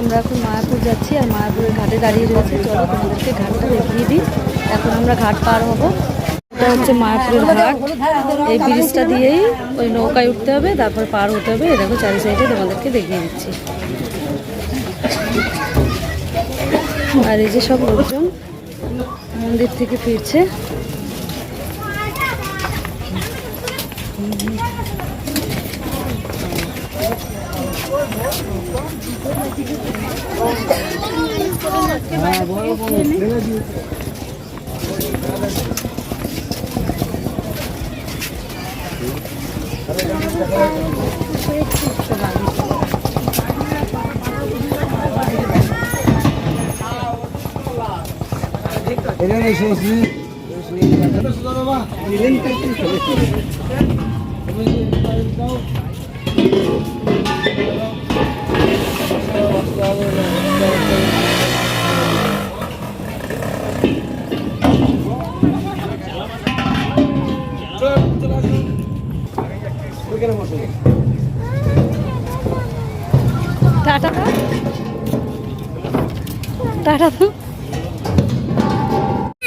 আমরা এখন মায়াপুর যাচ্ছি আর মায়াপুরের ঘাটে দাঁড়িয়ে রয়েছে। চলো তোমাদেরকে ঘাটটা দেখিয়ে দিই। এখন আমরা ঘাট পার হব। এটা হচ্ছে মায়াপুরের ঘাট। এই ব্রিজটা দিয়েই ওই নৌকায় উঠতে হবে, তারপর পার হতে হবে। দেখো চারি সাইডে তোমাদেরকে দেখিয়ে দিচ্ছি। আর এই যে সব লোকজন মন্দির থেকে ফিরছে। টাটা দাও।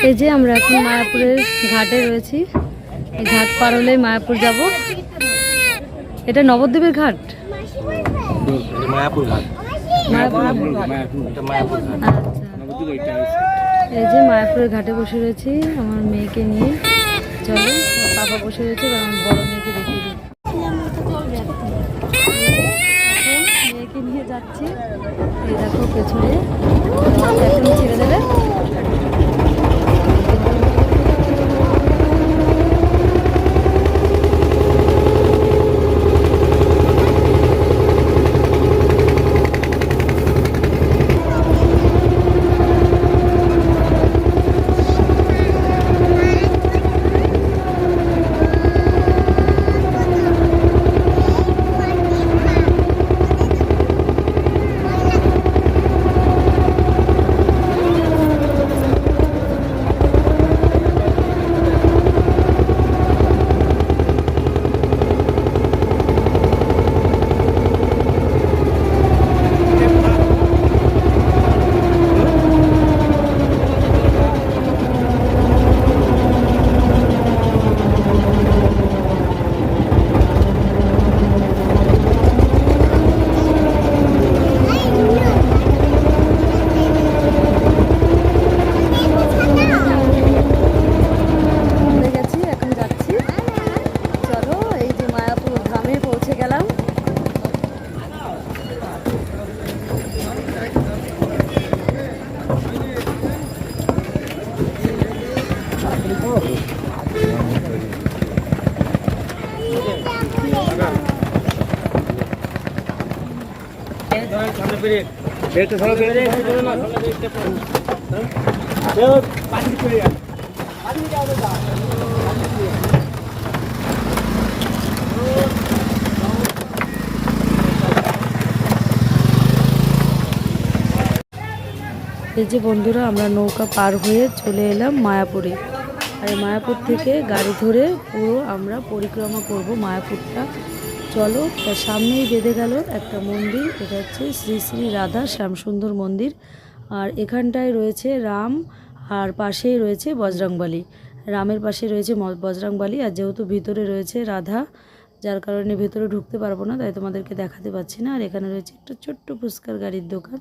এই যে আমরা এখন মায়াপুরের ঘাটে রয়েছি। এই ঘাট পার মায়াপুর যাব। এটা নবদ্বীপের ঘাট? মায়াপুর ঘাট। আচ্ছা। এই যে মায়াপুরের ঘাটে বসে রয়েছি, আমার মেয়েকে নিয়ে। চলো, পাপা বসে রয়েছে বড় মেয়েকে দেখিয়ে দিই এখন মেয়েকে নিয়ে যাচ্ছি এই দেখো পেছনে এখন ছেড়ে দেবে চলে গেছি এখন যাচ্ছি চলো এই যে মায়াপুর ধামে পৌঁছে গেলাম এই যে বন্ধুরা, আমরা নৌকা পার হয়ে চলে এলাম মায়াপুরে। আর মায়াপুর থেকে গাড়ি ধরে পুরো আমরা পরিক্রমা করব মায়াপুরটা। চলো তার সামনেই বেঁধে গেল একটা মন্দির, এটা হচ্ছে শ্রী শ্রী রাধা শ্যামসুন্দর মন্দির। আর এখানটায় রয়েছে রাম, আর পাশেই রয়েছে বজরংবলী। রামের পাশে রয়েছে বজরংবলী, আর যেহেতু ভিতরে রয়েছে রাধা, যার কারণে ভেতরে ঢুকতে পারব না, তাই তোমাদেরকে দেখাতে পাচ্ছি না। আর এখানে রয়েছে একটা ছোট্ট ফুচকার গাড়ির দোকান।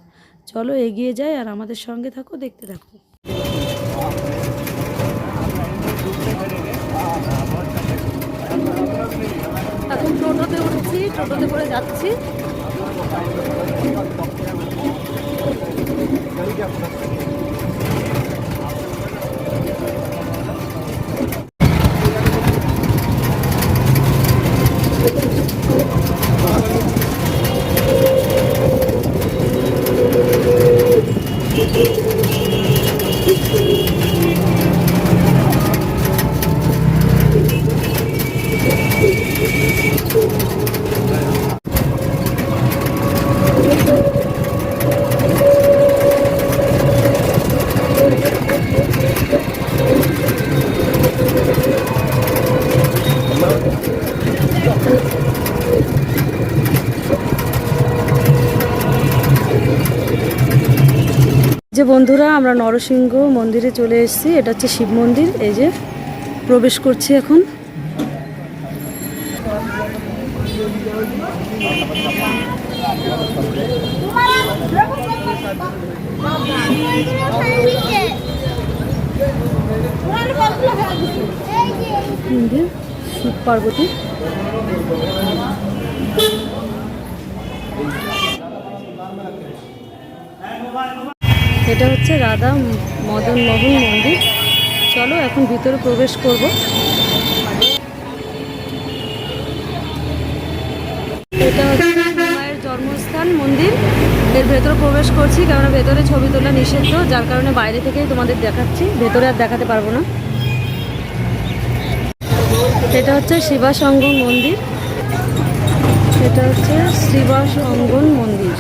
চলো এগিয়ে যাই, আর আমাদের সঙ্গে থাকো, দেখতে থাকো। টোটোতে উঠছি টোটোতে করে যাচ্ছি। যে বন্ধুরা, আমরা নরসিংহ মন্দিরে চলে এসেছি। এটা হচ্ছে শিব মন্দির, এই যে প্রবেশ করছি এখন। শিব পার্বতী। এটা হচ্ছে রাধা মদন মোহন মন্দির। চলো এখন ভিতরে প্রবেশ করব। এটা হচ্ছে মায়ের জন্মস্থান মন্দির। এর ভেতরে প্রবেশ করছি কারণ ভেতরে ছবি তোলা নিষিদ্ধ, যার কারণে বাইরে থেকেই তোমাদের দেখাচ্ছি। ভেতরে আর দেখাতে পারব না। এটা হচ্ছে শিবাস অঙ্গন মন্দির। এটা হচ্ছে শিবাস অঙ্গন মন্দির।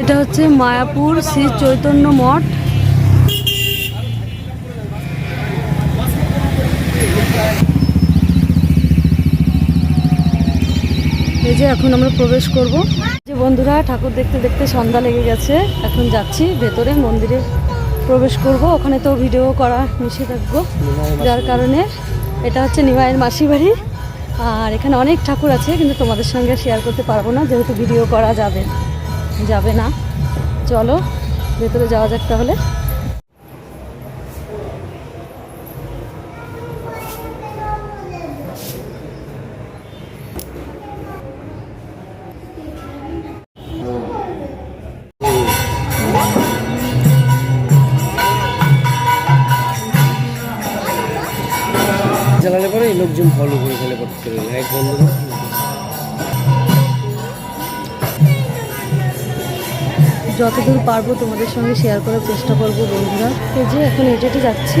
এটা হচ্ছে মায়াপুর শ্রী চৈতন্য মঠ। এই যে এখন আমরা প্রবেশ করব। যে বন্ধুরা, ঠাকুর দেখতে দেখতে সন্ধ্যা লেগে গেছে। এখন যাচ্ছি ভেতরে, মন্দিরে প্রবেশ করব। ওখানে তো ভিডিও করা নিষেধাজ্ঞ, যার কারণে এটা হচ্ছে নিমাইয়ের মাসি বাড়ি। আর এখানে অনেক ঠাকুর আছে, কিন্তু তোমাদের সঙ্গে শেয়ার করতে পারব না, যেহেতু ভিডিও করা যাবে যাবে না। চলো, ভেতরে যাওয়া যাক তাহলে। যতদূর পারব তোমাদের সঙ্গে শেয়ার করার চেষ্টা করব বন্ধুরা। এই যে এখন এটাতে যাচ্ছি।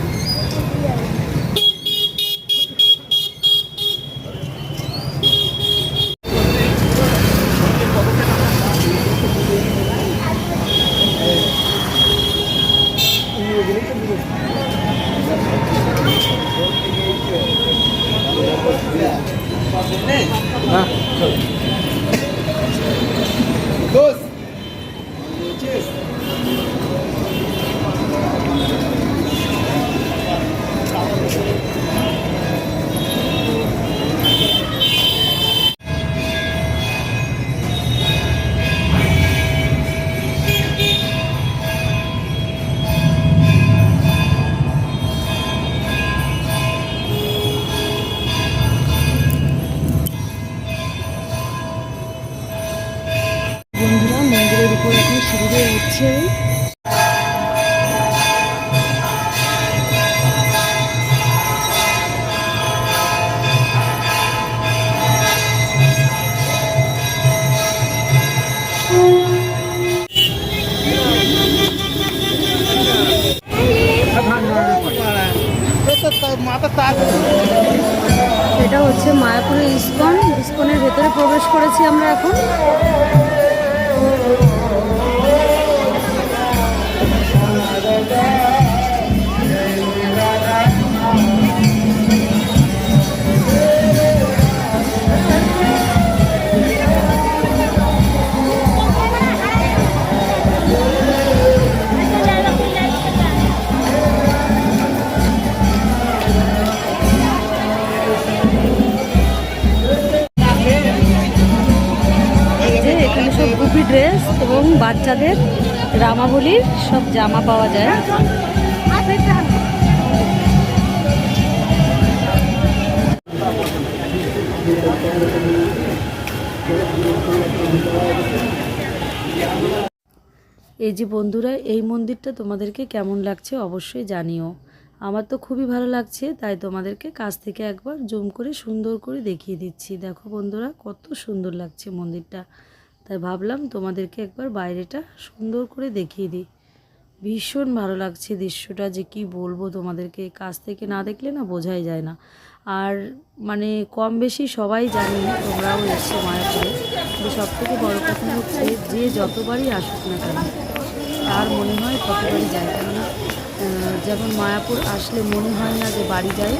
এটা হচ্ছে মায়াপুরের ইস্কন। ইস্কনের ভেতরে প্রবেশ করেছি আমরা এখন। বাচ্চাদের রামাবলির সব জামা পাওয়া যায়। এই যে বন্ধুরা, এই মন্দিরটা তোমাদেরকে কেমন লাগছে অবশ্যই জানিও। আমার তো খুবই ভালো লাগছে, তাই তোমাদেরকে কাছ থেকে একবার জুম করে সুন্দর করে দেখিয়ে দিচ্ছি। দেখো বন্ধুরা, কত সুন্দর লাগছে মন্দিরটা। তাই ভাবলাম তোমাদেরকে একবার বাইরেটা সুন্দর করে দেখিয়ে দিই। ভীষণ ভালো লাগছে দৃশ্যটা যে কি বলব তোমাদেরকে, কাছ থেকে না দেখলে না বোঝাই যায় না। আর মানে কম বেশি সবাই জানি তোমরাও এসছো মায়াপুরে কিন্তু সব থেকে বড়ো কথা হচ্ছে যে যতবারই আসুক না কেন, তার মনে হয় ততবারই যায়। কেননা যেমন মায়াপুর আসলে মনে হয় না যে বাড়ি যায়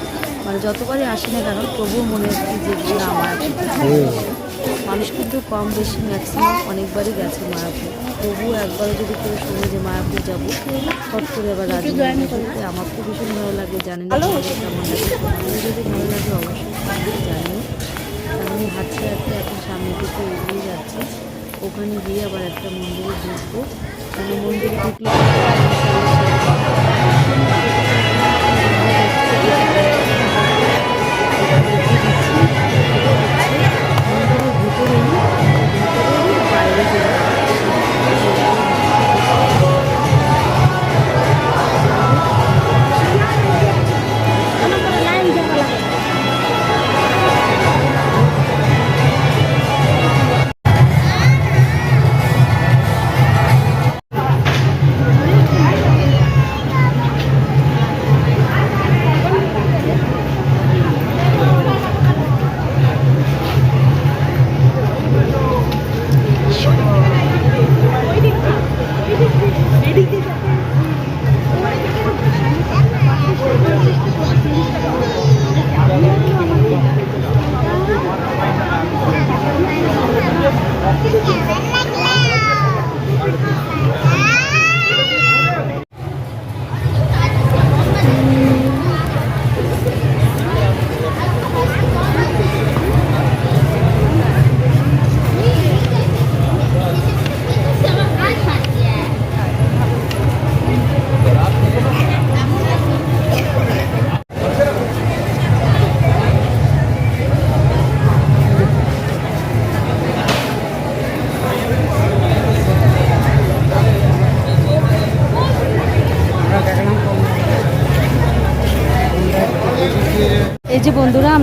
মানে যতবারই আসে না কেন, তবুও মনে হচ্ছে যে না মানুষ কিন্তু কম বেশি ম্যাক্সিমাম অনেকবারই গেছে মায়াপুর। তবুও একবারও যদি কেউ শুনে যে মায়াপুর যাব, হট করে আবার রাজি আমার তো ভীষণ ভালো লাগে, জানি না যদি ভালো লাগে, অবশ্যই জানি আমি হাঁটতে হাঁটতে এখন সামনের দিকে এগিয়ে যাচ্ছি। ওখানে গিয়ে আবার একটা মন্দিরে ঢুকবো। মানে মন্দিরে ঢুকলে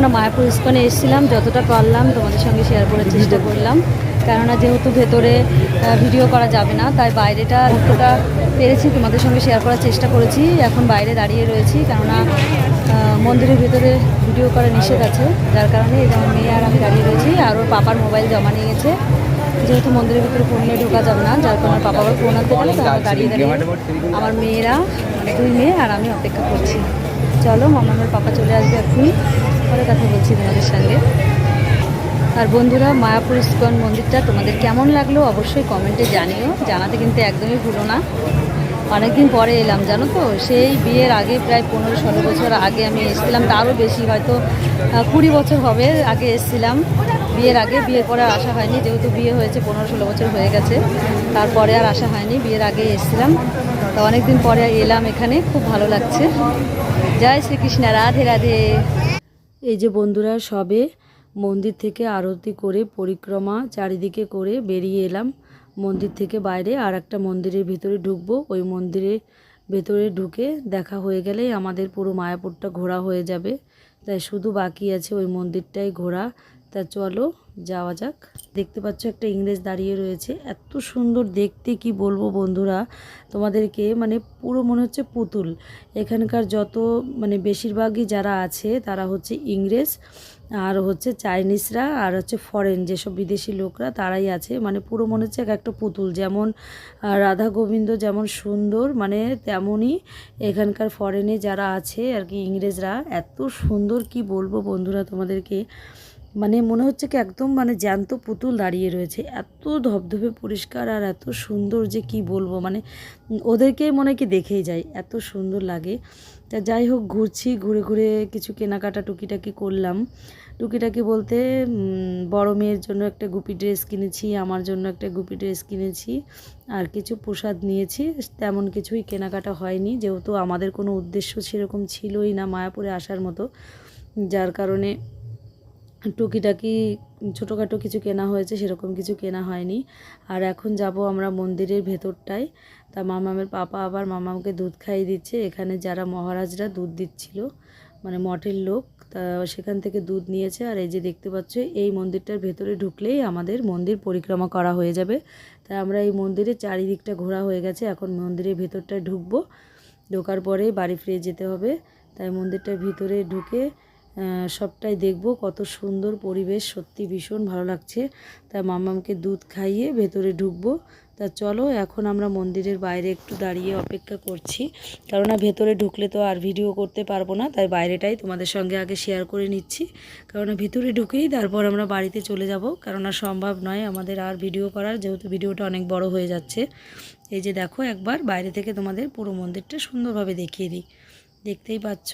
আমরা মায়াপুর ইস্কনে এসেছিলাম যতটা পারলাম তোমাদের সঙ্গে শেয়ার করার চেষ্টা করলাম। কেননা যেহেতু ভেতরে ভিডিও করা যাবে না তাই বাইরেটা যতটা পেরেছি তোমাদের সঙ্গে শেয়ার করার চেষ্টা করেছি। এখন বাইরে দাঁড়িয়ে রয়েছি কেননা মন্দিরের ভেতরে ভিডিও করা নিষেধ আছে। যার কারণে এই যে আমার মেয়ে আর আমি দাঁড়িয়ে রয়েছি আর ওর পাপার মোবাইল জমা নিয়ে গেছে। যেহেতু মন্দিরের ভিতরে ফোন নিয়ে ঢোকা যাবে না যার কারণে পাপা আবার ফোন আনতে গেলে তো আমরা দাঁড়িয়ে দাঁড়িয়ে আমার মেয়েরা মানে দুই মেয়ে আর আমি অপেক্ষা করছি। চলো মামামের পাপা চলে আসবে এক্ষুনি। পরে কথা বলছি তোমাদের সঙ্গে। আর বন্ধুরা, মায়াপুর ইস্কন মন্দিরটা তোমাদের কেমন লাগল অবশ্যই কমেন্টে জানিও। জানাতে কিন্তু একদমই ভুলো না। অনেকদিন পরে এলাম, জানো তো? সেই বিয়ের আগে প্রায় পনেরো ষোলো বছর আগে আমি এসেছিলাম। তারও বেশি হয়তো কুড়ি বছর হবে আগে এসেছিলাম। বিয়ের আগে, বিয়ের পরে আর আসা হয়নি। যেহেতু বিয়ে হয়েছে, পনেরো ষোলো বছর হয়ে গেছে। তারপরে আর আসা হয়নি, বিয়ের আগে এসেছিলাম। তো অনেকদিন পরে এলাম এখানে। খুব ভালো লাগছে। জয় শ্রীকৃষ্ণ, রাধে রাধে। এই যে বন্ধুরা, সবে মন্দির থেকে আরতি করে, পরিক্রমা চারিদিকে করে বেরিয়ে এলাম। মন্দির থেকে বাইরে আর একটা মন্দিরের ভিতরে ঢুকবো। ওই মন্দিরে ভেতরে ঢুকে দেখা হয়ে গেলেই আমাদের পুরো মায়াপুরটা ঘোরা হয়ে যাবে। তাই শুধু বাকি আছে ওই মন্দিরটাই ঘোরা। তা চলো যাওয়া যাক। দেখতে পাচ্ছ একটা ইংরেজ দাঁড়িয়ে রয়েছে। এত সুন্দর দেখতে, কি বলব বন্ধুরা? তোমাদেরকে মানে পুরো মনে হচ্ছে পুতুল। এখানকার যত মানে বেশিরভাগই যারা আছে, তারা হচ্ছে ইংরেজ, আর হচ্ছে চাইনিজরা, আর হচ্ছে ফরেন যেসব বিদেশি লোকরা, তারাই আছে। মানে পুরো মনে হচ্ছে এক একটা পুতুল। যেমন রাধা গোবিন্দ যেমন সুন্দর মানে তেমনই এখানকার ফরেনে যারা আছে আর কি ইংরেজরা, এত সুন্দর, কি বলব বন্ধুরা তোমাদেরকে? মানে মনে হচ্ছে কি একদম মানে জ্যান্ত পুতুল দাঁড়িয়ে রয়েছে। এত ধবধবে পরিষ্কার আর এত সুন্দর যে কি বলব? মানে ওদেরকেই মনে কি দেখেই যাই, এত সুন্দর লাগে। তা যাই হোক, ঘুরছি, ঘুরে ঘুরে কিছু কেনাকাটা টুকিটাকি করলাম। টুকিটাকি বলতে বড় মেয়ের জন্য একটা গুপি ড্রেস কিনেছি, আমার জন্য একটা গুপি ড্রেস কিনেছি, আর কিছু প্রসাদ নিয়েছি। তেমন কিছুই কেনাকাটা হয়নি, যেহেতু আমাদের কোনো উদ্দেশ্য সেরকম ছিলই না মায়াপুরে আসার মতো। যার কারণে টুকিটাকি ছোটোখাটো কিছু কেনা হয়েছে, সেরকম কিছু কেনা হয়নি। আর এখন যাব আমরা মন্দিরের ভেতরটায়। তা মামামের পাপা আবার মামামকে দুধ খাইয়ে দিচ্ছে। এখানে যারা মহারাজরা দুধ দিচ্ছিল মানে মঠের লোক, তা সেখান থেকে দুধ নিয়েছে। আর এই যে দেখতে পাচ্ছ, এই মন্দিরটার ভেতরে ঢুকলেই আমাদের মন্দির পরিক্রমা করা হয়ে যাবে। তাই আমরা এই মন্দিরের চারিদিকটা ঘোরা হয়ে গেছে। এখন মন্দিরের ভেতরটায় ঢুকবো। ঢোকার পরে বাড়ি ফিরে যেতে হবে। তাই মন্দিরটার ভিতরে ঢুকে সবটাই দেখব। কত সুন্দর পরিবেশ, সত্যি ভীষণ ভালো লাগছে। তাই মামামকে দুধ খাইয়ে ভেতরে ঢুকবো। তা চলো, এখন আমরা মন্দিরের বাইরে একটু দাঁড়িয়ে অপেক্ষা করছি। কেননা ভেতরে ঢুকলে তো আর ভিডিও করতে পারব না, তাই বাইরেটাই তোমাদের সঙ্গে আগে শেয়ার করে নিচ্ছি। কেননা ভিতরে ঢুকেই তারপর আমরা বাড়িতে চলে যাব, কেননা সম্ভব নয় আমাদের আর ভিডিও করার, যেহেতু ভিডিওটা অনেক বড় হয়ে যাচ্ছে। এই যে দেখো, একবার বাইরে থেকে তোমাদের পুরো মন্দিরটা সুন্দরভাবে দেখিয়ে দিই। দেখতেই পাচ্ছ?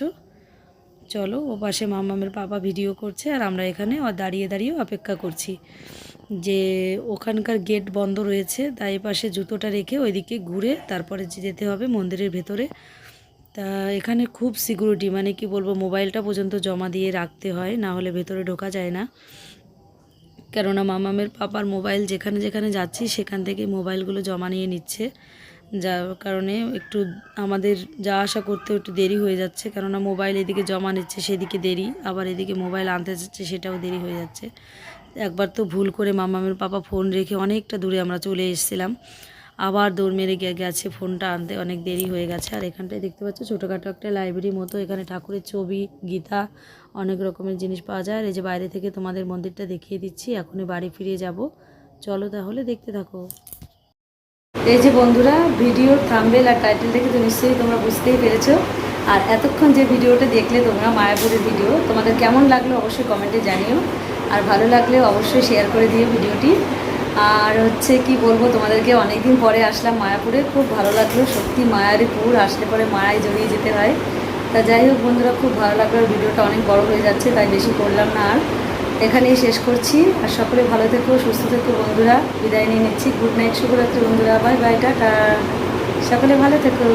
চলো ও পাশে মামামের পাপা ভিডিও করছে আর আমরা এখানে দাঁড়িয়ে দাঁড়িয়ে অপেক্ষা করছি। যে ওখানকার গেট বন্ধ রয়েছে, তাই পাশে জুতোটা রেখে ওইদিকে ঘুরে তারপরে যেতে হবে মন্দিরের ভেতরে। তা এখানে খুব সিকিউরিটি মানে কি বলব মোবাইলটা পর্যন্ত জমা দিয়ে রাখতে হয়, না হলে ভেতরে ঢোকা যায় না। কেননা মামামের পাপার মোবাইল যেখানে যেখানে যাচ্ছি, সেখান থেকে মোবাইলগুলো জমা নিয়ে নিচ্ছে। যার কারণে একটু আমাদের যা আসা করতে একটু দেরি হয়ে যাচ্ছে। কেননা মোবাইল এদিকে জমা নিচ্ছে, সেদিকে দেরি। আবার এদিকে মোবাইল আনতে যাচ্ছে, সেটাও দেরি হয়ে যাচ্ছে। একবার তো ভুল করে মামামের পাপা ফোন রেখে অনেকটা দূরে আমরা চলে এসেছিলাম। আবার দৌড় মেরে গেছে ফোনটা আনতে। অনেক দেরি হয়ে গেছে। আর এখানটায় দেখতে পাচ্ছ, ছোটোখাটো একটা লাইব্রেরি মতো। এখানে ঠাকুরের ছবি, গীতা, অনেক রকমের জিনিস পাওয়া যায়। আর এই যে বাইরে থেকে তোমাদের মন্দিরটা দেখিয়ে দিচ্ছি, এখনই বাড়ি ফিরে যাব। চলো তাহলে দেখতে থাকো। এই যে বন্ধুরা ভিডিওর থাম্বেল আর টাইটেল দেখে তো নিশ্চয়ই তোমরা বুঝতেই পেরেছ। আর এতক্ষণ যে ভিডিওটা দেখলে তোমরা মায়াপুরের ভিডিও তোমাদের কেমন লাগল অবশ্যই কমেন্টে জানিও। আর ভালো লাগলে অবশ্যই শেয়ার করে দিও ভিডিওটি আর হচ্ছে কি বলব, তোমাদেরকে অনেকদিন পরে আসলাম মায়াপুরে, খুব ভালো লাগল। সত্যি মায়ারই পুর, আসলে পরে মায়ায় জড়িয়ে যেতে হয়। তা যাই হোক বন্ধুরা, খুব ভালো লাগল ভিডিওটা অনেক বড় হয়ে যাচ্ছে, তাই বেশি করলাম না আর। এখানেই শেষ করছি। আর সকলে ভালো থেকো, সুস্থ থেকো, বন্ধুরা। বিদায় নিয়ে নিচ্ছি। গুড নাইট, শুভরাত্রি বন্ধুরা। Bye bye, tata. সকলে ভালো থেকো।